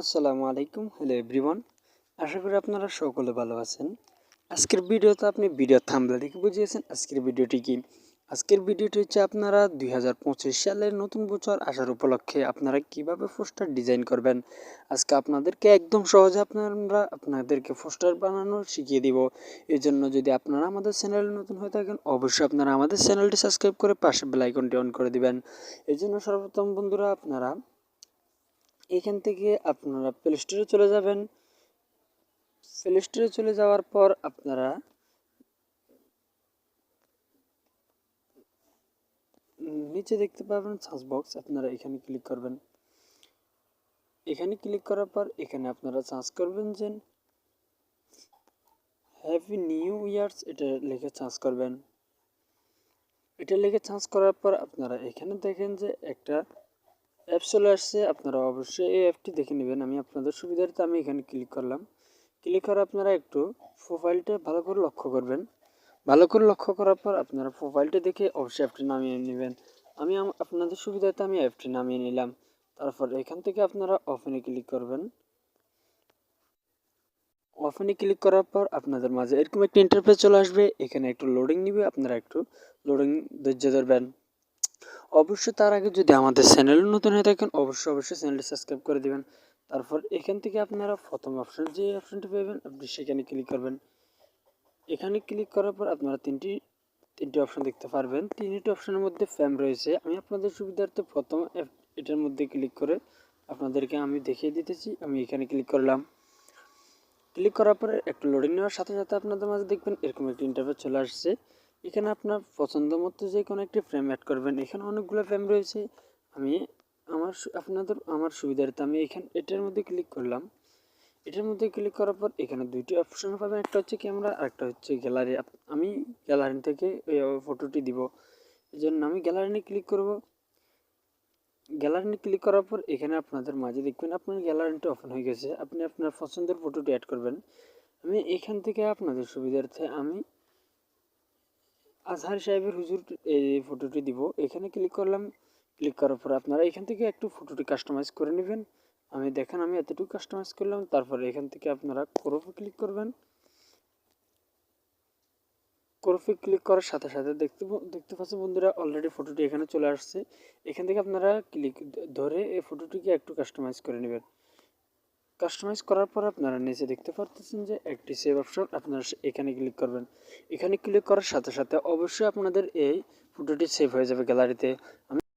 আসসালামু আলাইকুম। Hello everyone আশা করি আপনারা সকলে ভালো আছেন। আজকের ভিডিওতে আপনি ভিডিও থামলে দেখে বুঝিয়েছেন। আজকের ভিডিওটি কি? আজকের ভিডিওটি হচ্ছে আপনারা দুই হাজার পঁচিশ সালের নতুন বছর আসার উপলক্ষে আপনারা কীভাবে পোস্টার ডিজাইন করবেন? আজকে আপনাদেরকে একদম সহজে আপনারা আপনাদেরকে পোস্টার বানানো শিখিয়ে দিব। এই জন্য যদি আপনারা আমাদের চ্যানেলে নতুন হয়ে থাকেন, অবশ্যই আপনারা আমাদের চ্যানেলটি সাবস্ক্রাইব করে পাশে বেল আইকনটি অন করে দিবেন। এই জন্য সর্বপ্রথম বন্ধুরা, আপনারা এখান থেকে আপনারা প্লে স্টোরে চলে যাবেন। প্লে স্টোরে চলে যাওয়ার পর আপনারা নিচে দেখতে পাবেন সার্চ বক্স আপনারা এখানে ক্লিক করবেন। এখানে ক্লিক করার পর এখানে আপনারা সার্চ করবেন যে হ্যাপি নিউ ইয়ার্স এটা লিখে সার্চ করবেন। এটা লিখে সার্চ করার পর আপনারা এখানে দেখেন যে একটা অ্যাপ চলে আসছে, আপনারা অবশ্যই এই অ্যাপটি দেখে নেবেন। আমি আপনাদের সুবিধার্থে আমি এখানে ক্লিক করলাম। ক্লিক করে আপনারা একটু প্রোফাইলটা ভালো করে লক্ষ্য করবেন। ভালো করে লক্ষ্য করার পর আপনারা প্রোফাইলটা দেখে অবশ্যই অ্যাপটি নামিয়ে নেবেন। আমি আপনাদের সুবিধার্থে আমি অ্যাপটি নামিয়ে নিলাম। তারপর এখান থেকে আপনারা অফেনে ক্লিক করবেন। অফেনে ক্লিক করার পর আপনাদের মাঝে এরকম একটি ইন্টারফেস চলে আসবে। এখানে একটু লোডিং নিবে, আপনারা একটু লোডিং ধৈর্য ধরবেন। অবশ্যই তার আগে যদি আমাদের চ্যানেল নতুন হয়ে থাকেন, অবশ্যই অবশ্যই চ্যানেলটি সাবস্ক্রাইব করে দিবেন। তারপর এখান থেকে আপনারা প্রথম অপশন যে অপশনটি পাবেন, আপনি সেখানে ক্লিক করবেন। এখানে ক্লিক করার পর আপনারা তিনটি তিনটি অপশন দেখতে পারবেন। তিনটি অপশনের মধ্যে ফ্যাম রয়েছে। আমি আপনাদের সুবিধার্থে প্রথম এটার মধ্যে ক্লিক করে আপনাদেরকে আমি দেখিয়ে দিতেছি। আমি এখানে ক্লিক করলাম। ক্লিক করার পরে একটু লোডিং নেওয়ার সাথে সাথে আপনাদের মাঝে দেখবেন এরকম একটি ইন্টারভিউ চলে আসছে। এখানে আপনার পছন্দ মতো যে কোনো একটি ফ্রেম অ্যাড করবেন। এখানে অনেকগুলো ফ্রেম রয়েছে। আমি আমার আপনাদের, আমার সুবিধার্থে আমি এখানে, এটার মধ্যে ক্লিক করলাম। এটার মধ্যে ক্লিক করার পর এখানে দুইটি অপশন পাবেন একটা হচ্ছে ক্যামেরা আর একটা হচ্ছে গ্যালারি আমি গ্যালারি থেকে ফটোটি দিব। এই জন্য আমি গ্যালারি ক্লিক করব। গ্যালারি ক্লিক করার পর এখানে আপনাদের মাঝে দেখবেন আপনার গ্যালারিটা ওপেন হয়ে গেছে। আপনি আপনার পছন্দের ফটোটি অ্যাড করবেন। আমি এখান থেকে আপনাদের সুবিধার্থে আমি আজহার সাহেবের হুজুর এই ফটোটি দিব। এখানে ক্লিক করলাম ক্লিক করার পর আপনারা এখান থেকে একটু ফটোটি কাস্টমাইজ করে নেবেন। আমি দেখেন, আমি এতটুকু কাস্টমাইজ করলাম, তারপরে এখান থেকে আপনারা ক্রোপে ক্লিক করবেন। ক্রোপে ক্লিক করার সাথে সাথে দেখতে দেখতে পাচ্ছেন বন্ধুরা অলরেডি ফটোটি এখানে চলে আসছে। এখান থেকে আপনারা ক্লিক ধরে এই ফটোটিকে একটু কাস্টমাইজ করে নেবেন। কাস্টমাইজ করার পর আপনারা নিচে দেখতে পারতেছেন যে একটি সেভ অপশন আপনারা এখানে ক্লিক করবেন। এখানে ক্লিক করার সাথে সাথে অবশ্যই আপনাদের এই ফটোটি সেভ হয়ে যাবে গ্যালারিতে আমি